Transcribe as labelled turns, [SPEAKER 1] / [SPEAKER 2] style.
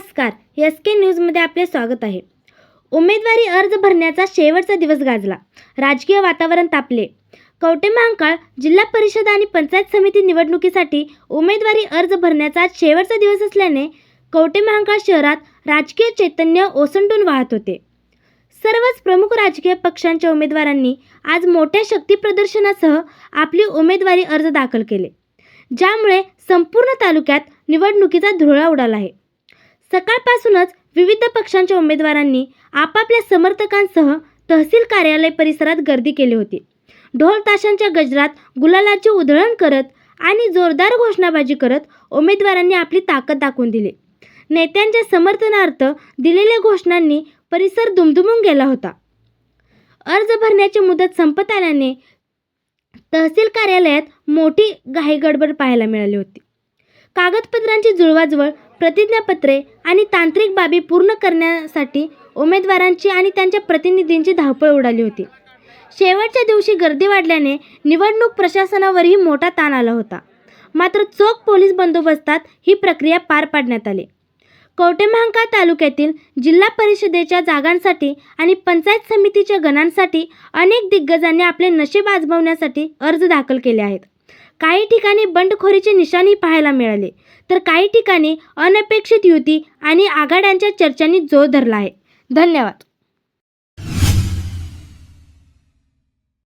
[SPEAKER 1] S के न्यूजमध्ये आपले स्वागत आहे. उमेदवारी अर्ज भरण्याचा शेवटचा दिवस गाजला. राजकीय वातावरण तापले. कवटे महांकाळ जिल्हा परिषद आणि पंचायत समिती निवडणुकीसाठी उमेदवारी अर्ज भरण्याचा शेवटचा दिवस असल्याने कवटे महांकाळ शहरात राजकीय चैतन्य ओसंडून वाहत होते. सर्वच प्रमुख राजकीय पक्षांच्या उमेदवारांनी आज मोठ्या शक्ती प्रदर्शनासह आपली उमेदवारी अर्ज दाखल केले. ज्यामुळे संपूर्ण तालुक्यात निवडणुकीचा धुळा उडाला आहे. सकाळपासूनच विविध पक्षांच्या उमेदवारांनी आपापल्या समर्थकांसह तहसील कार्यालय परिसरात गर्दी केली होती. ढोल ताशांच्या गजरात गुलालाची उधळण करत आणि जोरदार घोषणाबाजी करत उमेदवारांनी आपली ताकद दाखवून दिली. नेत्यांच्या समर्थनार्थ दिलेल्या घोषणांनी परिसर दुमदुमून गेला होता. अर्ज भरण्याची मुदत संपत आल्याने तहसील कार्यालयात मोठी घाईगडबड पाहायला मिळाली होती. कागदपत्रांची जुळवाजुळव प्रतिज्ञापत्रे आणि तांत्रिक बाबी पूर्ण करण्यासाठी उमेदवारांची आणि त्यांच्या प्रतिनिधींची धावपळ उडाली होती. शेवटच्या दिवशी गर्दी वाढल्याने निवडणूक प्रशासनावरही मोठा ताण आला होता. मात्र चोख पोलीस बंदोबस्तात ही प्रक्रिया पार पाडण्यात आली. कवटेमहांकाळ तालुक्यातील जिल्हा परिषदेच्या जागांसाठी आणि पंचायत समितीच्या गणांसाठी अनेक दिग्गजांनी आपले नशीब आजमावण्यासाठी अर्ज दाखल केले आहेत. काही ठिकाणी बंडखोरीचे निशाणी पाहायला मिळाले. तर काही ठिकाणी अनपेक्षित युती आणि आघाड्यांच्या चर्चांनी जोर धरला आहे. धन्यवाद.